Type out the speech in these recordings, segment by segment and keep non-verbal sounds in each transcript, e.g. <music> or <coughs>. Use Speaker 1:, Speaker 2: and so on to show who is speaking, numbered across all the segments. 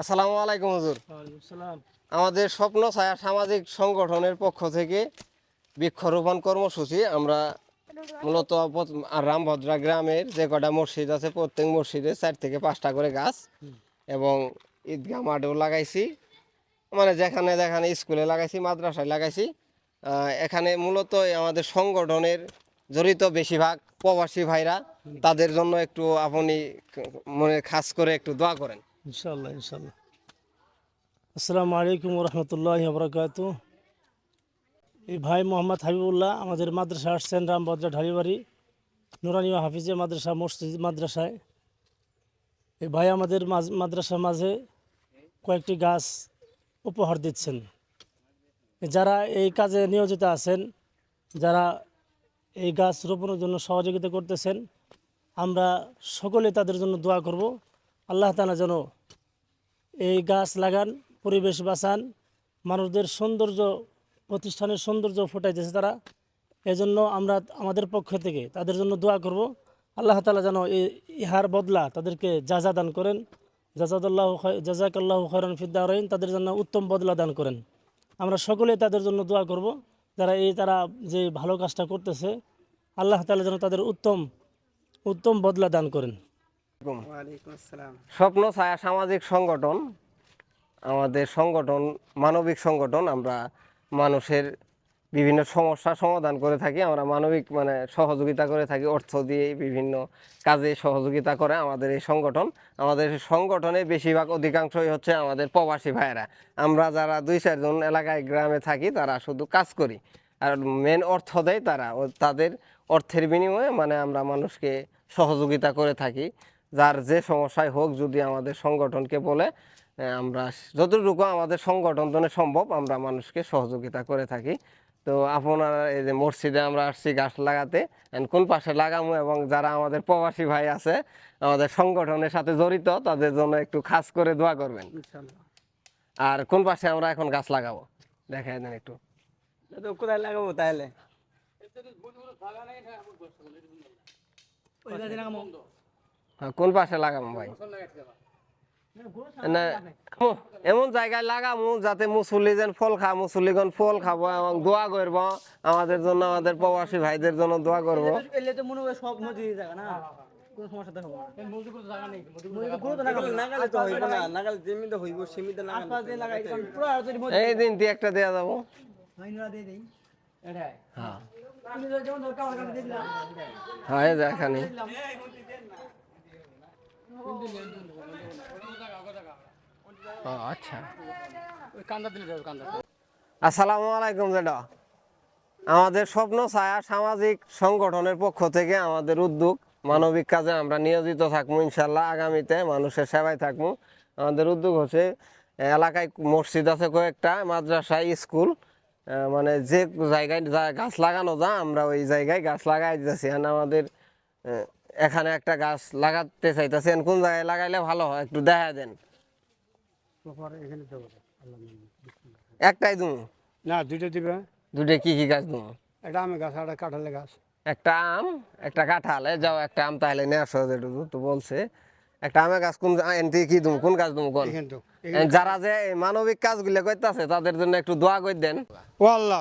Speaker 1: আসসালামু আলাইকুম হুজুর। আমাদের স্বপ্ন ছায়া সামাজিক সংগঠনের পক্ষ থেকে বৃক্ষরোপণ কর্মসূচি। আমরা মূলত আর রামভদ্রা গ্রামের যে কটা মসজিদ আছে প্রত্যেক মসজিদে চার থেকে পাঁচটা করে গাছ এবং ঈদগাহ মাঠেও লাগাইছি। মানে যেখানে যেখানে স্কুলে লাগাইছি মাদ্রাসায় লাগাইছি। এখানে মূলত আমাদের সংগঠনের জড়িত বেশিরভাগ প্রবাসী ভাইরা, তাদের জন্য একটু আপনি মনে খাস করে একটু দোয়া করেন।
Speaker 2: ইনশাল্লাহ ইনশাল্লাহ আসসালামু আলাইকুম রহমতুল্লাহ বরকাত এই ভাই মোহাম্মদ হাবিবুল্লাহ আমাদের মাদ্রাসা আসছেন রামভদ্রা ঢালিবাড়ি, নুরানি হাফিজে মাদ্রাসা, মসজিদ মাদ্রাসায়। এই ভাই আমাদের মাদ্রাসার মাঝে কয়েকটি গাছ উপহার দিচ্ছেন। যারা এই কাজে নিয়োজিত আছেন, যারা এই গাছ রোপণের জন্য সহযোগিতা করতেছেন। আমরা সকলে তাদের জন্য দোয়া করব। আল্লাহ তালা যেন এই গাছ লাগান, পরিবেশ বাঁচান, মানুষদের সৌন্দর্য, প্রতিষ্ঠানের সৌন্দর্য ফুটাইতেছে তারা। এজন্য আমরা আমাদের পক্ষ থেকে তাদের জন্য দোয়া করব। আল্লাহ তালা যেন ইহার বদলা তাদেরকে যাজা দান করেন জাজাদুল্লাহ জাজাকাল্লাহ খরন ফিদ্দাহরাইন তাদের জন্য উত্তম বদলা দান করেন। আমরা সকলে তাদের জন্য দোয়া করব। যারা এই তারা যে ভালো কাজটা করতেছে আল্লাহ তালা যেন তাদের উত্তম উত্তম বদলা দান করেন।
Speaker 1: স্বপ্ন ছায়া সামাজিক সংগঠন আমাদের সংগঠন মানবিক সংগঠন আমরা মানুষের বিভিন্ন সমস্যা সমাধান করে থাকি, আমরা মানবিক মানে সহযোগিতা করে থাকি, অর্থ দিয়ে বিভিন্ন কাজে সহযোগিতা করে আমাদের এই সংগঠন। আমাদের সংগঠনে বেশিরভাগ অধিকাংশই হচ্ছে আমাদের প্রবাসী ভাইয়েরা। আমরা যারা দুই চারজন এলাকায় গ্রামে থাকি, তারা শুধু কাজ করি। আর মেন অর্থ দেয় তারা। তাদের অর্থের বিনিময়ে মানে আমরা মানুষকে সহযোগিতা করে থাকি। যার যে সমস্যায় হোক যদি আমাদের সংগঠনকে বলে, আমরা যতটুকু আমাদের সংগঠন সম্ভব আমরা মানুষকে সহযোগিতা করে থাকি। তো আপনারা এই যে মসজিদে আমরা আসছি গাছ লাগাতে and কোন পাশে লাগামো এবং যারা আমাদের প্রবাসী ভাই আছে আমাদের সংগঠনের সাথে জড়িত তাদের জন্য একটু খাস করে দোয়া করবেন। আর কোন পাশে আমরা এখন গাছ লাগাবো? দেখাই দেন একটু।
Speaker 3: কোথায় লাগাবো তাহলে?
Speaker 1: হ্যাঁ, কোন পাশে লাগাবো ভাই? এমন জায়গায় লাগামু যাতে মুসল্লি যেন ফল খা মুসল্লিগণ ফল খাব এবং দোয়া করব। আমাদের জন্য আমাদের প্রবাসী ভাইদের জন্য দোয়া করব।
Speaker 3: এলে তো সব জায়গা না? কোনো সমস্যা তো হবে না। মজুরি জায়গা নেই নাগালে তো হইব না নাগালে যেমিতে হইব সেমিতে লাগালে দিয়ে লাগাই পুরো আর যদি
Speaker 1: এই দিন দিয়ে একটা যাব।
Speaker 3: দিয়ে দেই। এটাই।
Speaker 1: হ্যাঁ। হ্যাঁ এখানে। আসসালামু আলাইকুম জেডা। আমাদের স্বপ্ন, ছায়া, সামাজিক সংগঠনের পক্ষ থেকে আমাদের উদ্যোগ, মানবিক কাজে আমরা নিয়োজিত থাকব ইনশাল্লাহ আগামীতে মানুষের সেবায় থাকব আমাদের উদ্যোগ হচ্ছে, এলাকায় মসজিদ আছে কয়েকটা, মাদ্রাসা, স্কুল মানে যে জায়গায় গাছ লাগানো যা, আমরা ওই জায়গায় গাছ লাগাই আর আমাদের এখানে একটা গাছ লাগাতে চাইতেছেন কোন জায়গায় লাগাইলে ভালো হয়? একটু দেখা দেন। একটাই তুমি
Speaker 3: না দুইটা দিবে।
Speaker 1: দুটো কি কি গাছ তুমি
Speaker 3: এটা আমি গাছ আর কাঁঠালে গাছ।
Speaker 1: একটা আম একটা কাঁঠাল। যাও একটা আম তাহলে নিয়ে আসো যেটু তো বলছে। একটা আমের গাছ কোন এনতে কি দুম? কোন গাছ দুম কোন? যারা যে মানবিক কাজগুলো করতেছে তাদের জন্য একটু দোয়া করে দেন।
Speaker 4: ও আল্লাহ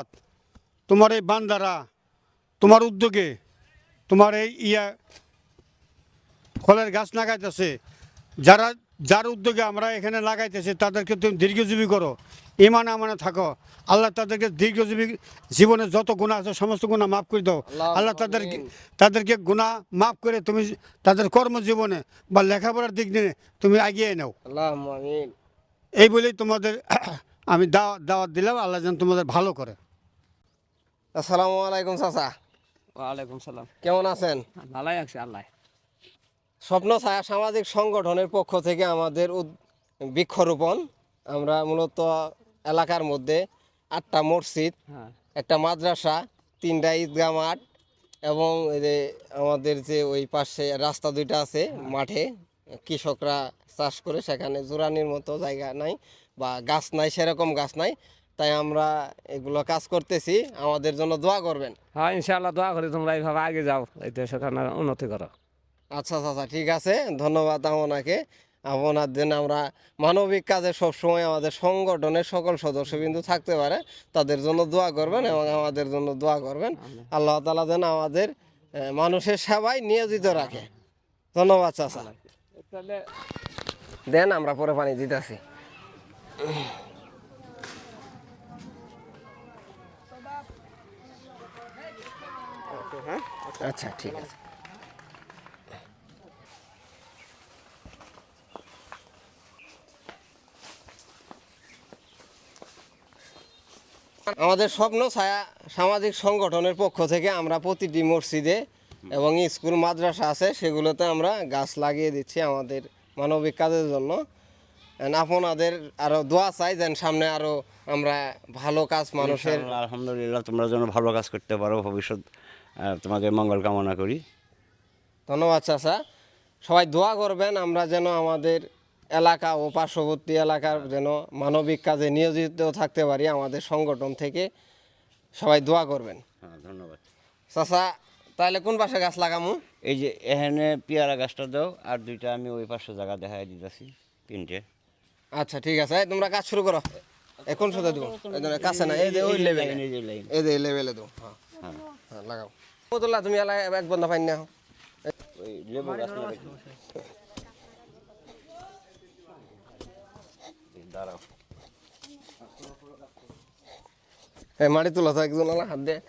Speaker 4: তোমার এই বান্দারা তোমার উদ্যোগে তোমার এই ইয়া ফলের গাছ লাগাইতেছে। যারা যার উদ্যোগে আমরা এখানে লাগাইতেছি তাদেরকে তুমি দীর্ঘজীবী করো। ইমান আমানে থাকো। আল্লাহ তাদেরকে দীর্ঘজীবী জীবনে যত গুণা আছে সমস্ত গুণা মাফ করে দাও। আল্লাহ তাদেরকে তাদেরকে গুণা মাফ করে তুমি তাদের কর্মজীবনে বা লেখাপড়ার দিক নিয়ে তুমি এগিয়ে নাও।
Speaker 1: আল্লাহ
Speaker 4: এই বলেই তোমাদের <coughs> আমি দাওয়াত দাওয়াত দিলাম। আল্লাহ যেন তোমাদের ভালো করে।
Speaker 1: আসসালামু আলাইকুম চাচা।
Speaker 3: ওয়ালাইকুম সালাম।
Speaker 1: কেমন আছেন?
Speaker 3: ভালাই আছে আল্লাহ।
Speaker 1: স্বপ্ন ছায়া সামাজিক সংগঠনের পক্ষ থেকে আমাদের উদ- বৃক্ষরোপণ। আমরা মূলত এলাকার মধ্যে আটটা মসজিদ
Speaker 3: হ্যাঁ।
Speaker 1: একটা মাদ্রাসা তিনটা ঈদগাহ মাঠ এবং এই যে আমাদের যে ওই পাশে রাস্তা দুইটা আছে মাঠে। কৃষকরা চাষ করে সেখানে জোরানির মতো জায়গা নাই বা গাছ নাই সেরকম গাছ নাই। তাই আমরা এগুলো কাজ করতেছি। আমাদের জন্য দোয়া করবেন।
Speaker 5: হ্যাঁ ইনশাআল্লাহ দোয়া করি তোমরা এইভাবে আগে যাও এই দেশের উন্নতি করো।
Speaker 1: আচ্ছা আচ্ছা ঠিক আছে। ধন্যবাদ আপনাকে। আপনার জন্য আমরা মানবিক কাজে সবসময় আমাদের সংগঠনের সকল সদস্য কিন্তু থাকতে পারে তাদের জন্য দোয়া করবেন এবং আমাদের জন্য দোয়া করবেন। আল্লাহ তালা যেন আমাদের মানুষের সেবায় নিয়োজিত রাখে। ধন্যবাদ চাচা। দেন আমরা পরে পানি দিতেছি। আচ্ছা ঠিক আছে। আমাদের স্বপ্ন ছায়া সামাজিক সংগঠনের পক্ষ থেকে আমরা প্রতিটি মসজিদে এবং স্কুল মাদ্রাসা আছে সেগুলোতে আমরা গাছ লাগিয়ে দিচ্ছি আমাদের মানবিক কাজের জন্য। আপনাদের আরও দোয়া চাই যেন সামনে আরও আমরা ভালো কাজ মানুষের
Speaker 6: আলহামদুলিল্লাহ তোমরা যেন ভালো কাজ করতে পারো ভবিষ্যৎ তোমাদের মঙ্গল কামনা করি।
Speaker 1: ধন্যবাদ চাচা। সবাই দোয়া করবেন আমরা যেন আমাদের এলাকা ও পার্শ্ববর্তী এলাকার যেন মানবিক কাজে নিয়োজিত থাকতে পারি আমাদের সংগঠন থেকে সবাই দোয়া করবেন।
Speaker 6: হ্যাঁ ধন্যবাদ।
Speaker 1: চাচা তাহলে কোন পাশে গাছ লাগামু?
Speaker 6: এই যে এখানে পেয়ারা গাছটা দাও আর দুইটা আমি ওই পাশে জায়গা দেখাই দিতেছি তিনটে।
Speaker 1: আচ্ছা ঠিক আছে। তোমরা কাজ শুরু করো। এখন শুধু দেবো? কাছে না এই যে ওই লেভেলে
Speaker 6: এই যে
Speaker 1: লেভেলে দেবো হ্যাঁ।
Speaker 6: হ্যাঁ।
Speaker 1: হ্যাঁ লাগাও। বদলা তুমি এক বন্ধ পাই না?
Speaker 6: ওই লেবু গাছ দাঁড়াও।
Speaker 1: এই মাটি তোলা তো একজন আলা হাত দিয়ে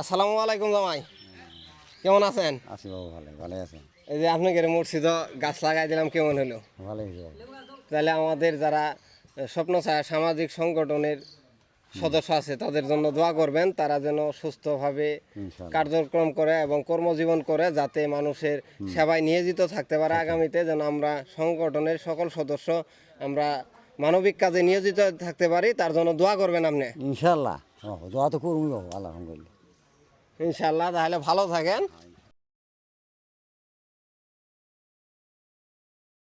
Speaker 1: আসসালামু আলাইকুম জামাই। কেমন আছেন?
Speaker 6: আছি বাবু ভালো ভালো আছে।
Speaker 1: এই যে আপনাকে মসজিদ গাছ লাগাই দিলাম কেমন হলো?
Speaker 6: ভালোই
Speaker 1: তাহলে আমাদের যারা স্বপ্ন ছায়া সামাজিক সংগঠনের সদস্য আছে তাদের জন্য দোয়া করবেন তারা যেন সুস্থভাবে কার্যক্রম করে এবং কর্মজীবন করে যাতে মানুষের সেবায় নিয়োজিত থাকতে পারে। আগামীতে যেন আমরা সংগঠনের সকল সদস্য আমরা মানবিক কাজে নিয়োজিত থাকতে পারি তার জন্য দোয়া করবেন আপনি।
Speaker 7: ইনশাল্লাহ। দোয়া তো করব আলহামদুলিল্লাহ
Speaker 1: ইনশাল্লাহ তাহলে ভালো থাকেন।